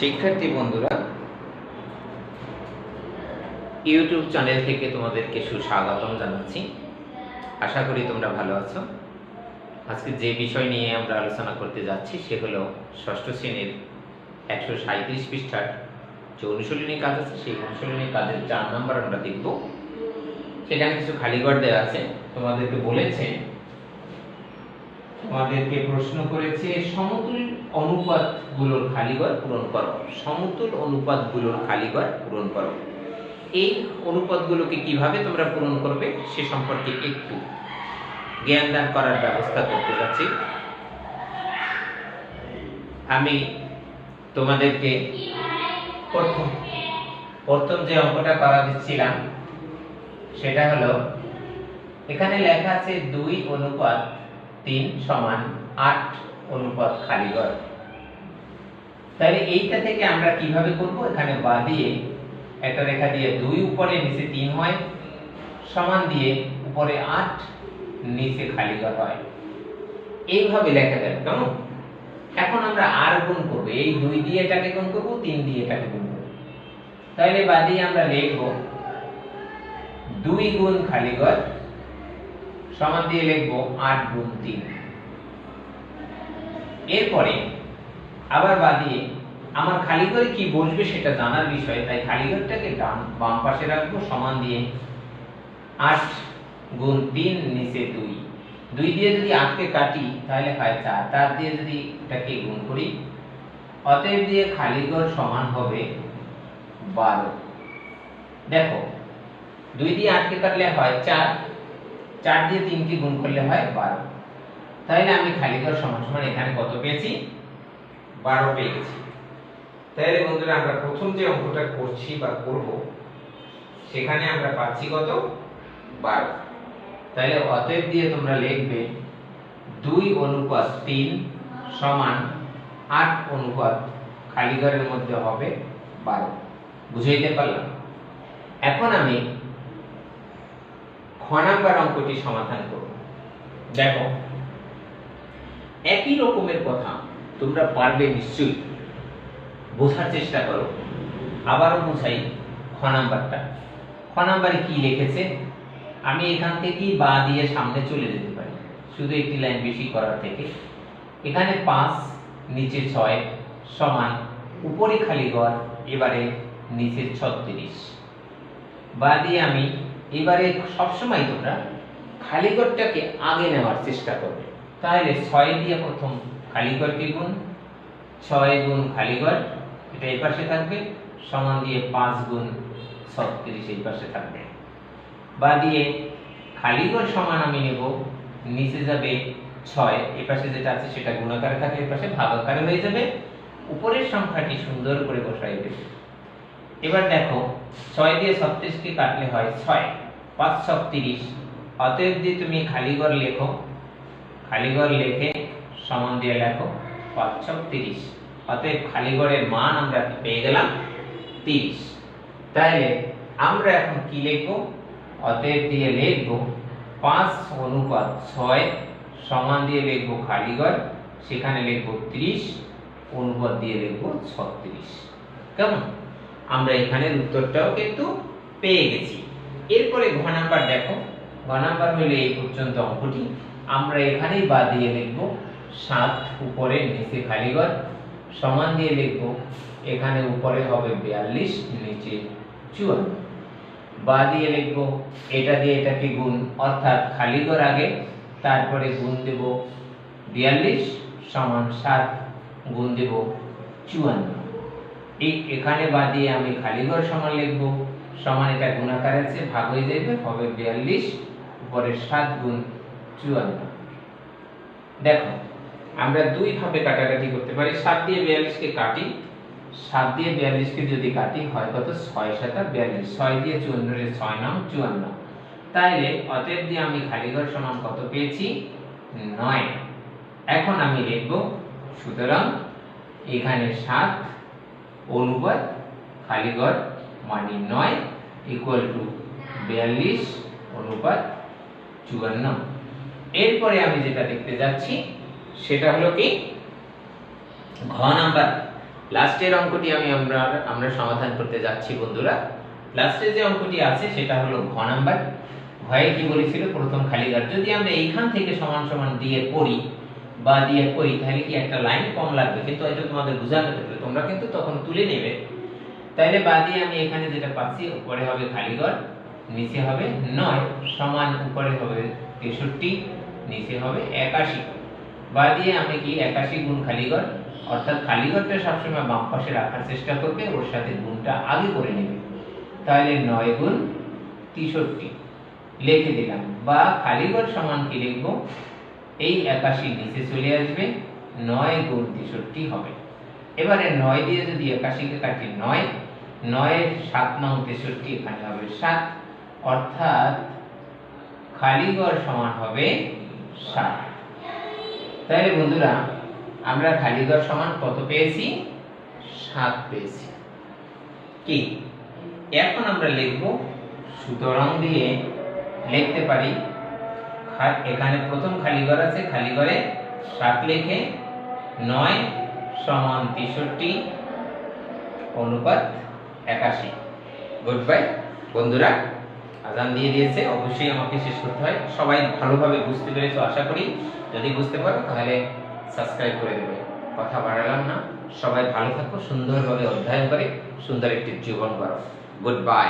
শিক্ষার্থী বন্ধুরা YouTube channel থেকে তোমাদেরকে সুস্বাগতম জানাচ্ছি। আশা করি তোমরা ভালো আছো। আজকে যে বিষয় নিয়ে আমরা আলোচনা করতে যাচ্ছি, সে হলো ষষ্ঠ শ্রেণির একশো সাঁত্রিশ পৃষ্ঠার যে অনুশীলনী কাজ আছে, সেই অনুশীলনী কাজের চার নাম্বার আমরা দেখব। সেখানে কিছু খালিঘর দেওয়া আছে। তোমাদেরকে বলেছে তোমাদেরকে প্রশ্ন করেছে, সমতুল অনুপাতগুলোর খালিঘর পূরণ করো। সমতুল অনুপাতগুলোর খালিঘর পূরণ করো। এই অনুপাতগুলোকে কীভাবে তোমরা পূরণ করবে সে সম্পর্কে একটু জ্ঞান দান করার ব্যবস্থা করতে যাচ্ছি। আমি তোমাদেরকে প্রথম প্রথম যে অঙ্কটা করা দিচ্ছিলাম, সেটা হলো, এখানে লেখা আছে দুই অনুপাত তিন সমান আট অনুপাত খালিঘর তাহলে এইটা থেকে আমরা কীভাবে করব? এখানে বা দিয়ে একটা রেখা দিয়ে দুই উপরে নিচে তিন হয়, সমান দিয়ে উপরে আট, নিচে খালিঘর হয়। এইভাবে লেখা যাবে, কেমন? এখন আমরা আর গুণ করব। এই দুই দিয়ে এটাকে গুণ করব, তিন দিয়ে এটাকে গুণ করব। তাহলে বা দিয়ে আমরা লিখব দুই গুণ খালিঘর সমান দিয়ে লিখব আট গুণ তিন। এরপরে আবার বাদিয়ে আমার খালি করে কি বসবে সেটা জানার বিষয়, তাই খালি ঘরটাকে ডান, বাম পাশে রাখব, সমান দিয়ে আট গুণ তিন নিচে দুই। দুই দিয়ে যদি আটকে কাটি, তাহলে হয় চার। চার দিয়ে যদি এটাকে গুণ করি, অতএব দিয়ে খালি ঘর সমান হবে বারো। দেখো, দুই দিয়ে আটকে কাটলে হয় চার চার দিয়ে তিনকে গুণ করলে হয় বারো। তাহলে আমি খালি ঘর সমান সমান এখানে কত পেয়েছি? বারো পেয়ে গেছি। তাহলে বন্ধুরা আমরা প্রথম যে অঙ্কটা করছি বা করব, সেখানে আমরা পাচ্ছি কত? বারো। তাহলে অতএব দিয়ে তোমরা লিখবে দুই অনুপাত তিন সমান আট অনুপাত খালি মধ্যে হবে বারো। বুঝাইতে পারলাম? এখন আমি খ নাম্বার অঙ্কটি সমাধান করব দেখো, একই রকমের কথা তোমরা পারবে নিশ্চয়ই। বোঝার চেষ্টা করো। আবারও বুঝাই খ নাম্বারটা খ নাম্বারে কি লিখেছে? আমি এখান থেকেই বা দিয়ে সামনে চলে যেতে পারি। শুধু একটি লাইন বেশি করার থেকে। এখানে পাঁচ, নিচে ছয় সমান উপরে খালি ঘর, এবারে নিচে ছত্রিশ। বা দিয়ে আমি এবারে সবসময় তোমরা খালি ঘরটাকে আগে নেওয়ার চেষ্টা করবে। তাহলে ছয় দিয়ে প্রথম খালি ঘরকে গুণ? ছয় গুণ খালি ঘর এটা এই পাশে থাকবে। সমান দিয়ে পাঁচ গুণ ছত্রিশ এই পাশে থাকবে। বা দিয়ে খালি ঘর সমান আমি নেব, নিচে যাবে ছয়, এই পাশে যেটা আছে সেটা গুণাকারে থাকে এই পাশে ভাগাকারে হয়ে যাবে। উপরের সংখ্যাটি সুন্দর করে বসাই এবার দেখো, ছয় দিয়ে ছত্রিশকে কাটলে হয় ছয়। পাঁচ ছত্রিশ অতএব দিয়ে তুমি খালিঘর লেখো খালি ঘর লিখে সমান দিয়ে লেখো পাঁচ ছত্রিশ অতএব খালি ঘরের মান আমরা পেয়ে গেলাম তিরিশ। তাহলে আমরা এখন কি লিখব? অতএব দিয়ে লিখব পাঁচ অনুপাত ছয় সমান দিয়ে লিখব খালিঘর সেখানে লিখব ত্রিশ, অনুপাত দিয়ে লিখব ছত্রিশ। কেমন? আমরা এখানের উত্তরটাও কিন্তু পেয়ে গেছি। এরপরে ঘ নাম্বার দেখো। ঘ নাম্বার হইলে এই পর্যন্ত অঙ্কটি। আমরা এখানেই বাদ দিয়ে লিখব সাত উপরে নিচে খালি ঘর সমান দিয়ে লিখব এখানে উপরে হবে বিয়াল্লিশ, নিচে চুয়ান্ন। বা দিয়ে লিখব এটা দিয়ে এটাকে গুণ, অর্থাৎ খালি ঘর আগে, তারপরে গুণ দেব বিয়াল্লিশ, সমান সাত, গুণ দেব চুয়ান্ন। এই এখানে বাদ দিয়ে আমি খালি ঘর সমান লিখব। সমান এটা গুণাকার আছে, ভাগ হয়ে যাবে হবে বিয়াল্লিশ, উপরে সাত গুণ চুয়ান্ন। দেখো, আমরা দুই ভাবে কাটাকাটি করতে পারি, সাত দিয়ে বিয়াল্লিশকে কাটি, সাত দিয়ে বিয়াল্লিশকে যদি কাটি, হয় কত? ছয় সাতা বিয়াল্লিশ। ছয় দিয়ে চুয়ান্নরে ছয় নাম চুয়ান্ন। তাইলে অতএব দিয়ে আমি খালি ঘর সমান কত পেয়েছি? নয়। এখন আমি লিখব, সুতরাং এখানে সাত অনুবাদ খালি ঘর মানে নয় ইকুয়াল টু বিয়াল্লিশ অনুপাত চুয়ান্ন। এরপরে আমি যেটা দেখতে যাচ্ছি, সেটা হলো কি? ঘ নাম্বার। লাস্টের অঙ্কটি আমি আমরা আমরা সমাধান করতে যাচ্ছি বন্ধুরা। লাস্টে যে অঙ্কটি আছে, সেটা হলো ঘ নাম্বার। ঘয়ে কি বলেছিল? প্রথম খালি যদি আমরা এইখান থেকে সমান সমান দিয়ে পড়ি বা দিয়ে করি তাহলে কি একটা লাইন কম লাগবে? কিন্তু এটা তোমাদের বোঝাতে হবে। তোমরা কিন্তু তখন তুলে নেবে। তাইলে বা দিয়ে আমি এখানে যেটা পাচ্ছি, উপরে হবে খালি ঘর নিচে হবে নয়, সমান উপরে হবে তেষট্টি, নিচে হবে একাশি। বা দিয়ে আমি কি একাশি গুণ খালি ঘর অর্থাৎ খালি ঘরটা সবসময় বাম পাশে রাখার চেষ্টা করবে, ওর সাথে গুণটা আগে করে নেবে। তাহলে নয় গুণ তেষট্টি লিখে দিলাম। বা খালি ঘর সমান কি লিখব? এই একাশি নিচে চলে আসবে, নয় গুণ তেষট্টি হবে। এবারে নয় দিয়ে যদি একাশিকে কাটি নয় নয়ের সাত নং তেষট্টি এখানে হবে সাত, অর্থাৎ খালি ঘর সমান হবে সাত। তাহলে বন্ধুরা, আমরা খালি ঘর সমান কত পেয়েছি? সাত পেয়েছি। কি? এখন আমরা লিখব সুতরাং দিয়ে লিখতে পারি এখানে প্রথম খালি ঘর আছে, খালি ঘরে সাত লিখে নয় সমান তেষট্টি অনুপাত একাশি। গুড বাই বন্ধুরা। আজান দিয়ে দিয়েছে, অবশ্যই আমাকে শেষ করতে হয়। সবাই ভালোভাবে বুঝতে পেরেছ, আশা করি। যদি বুঝতে পারো, তাহলে সাবস্ক্রাইব করে দেবে। কথা বাড়ালাম না। সবাই ভালো থাকো, সুন্দরভাবে অধ্যয়ন করে, সুন্দর একটি জীবন করো গুড বাই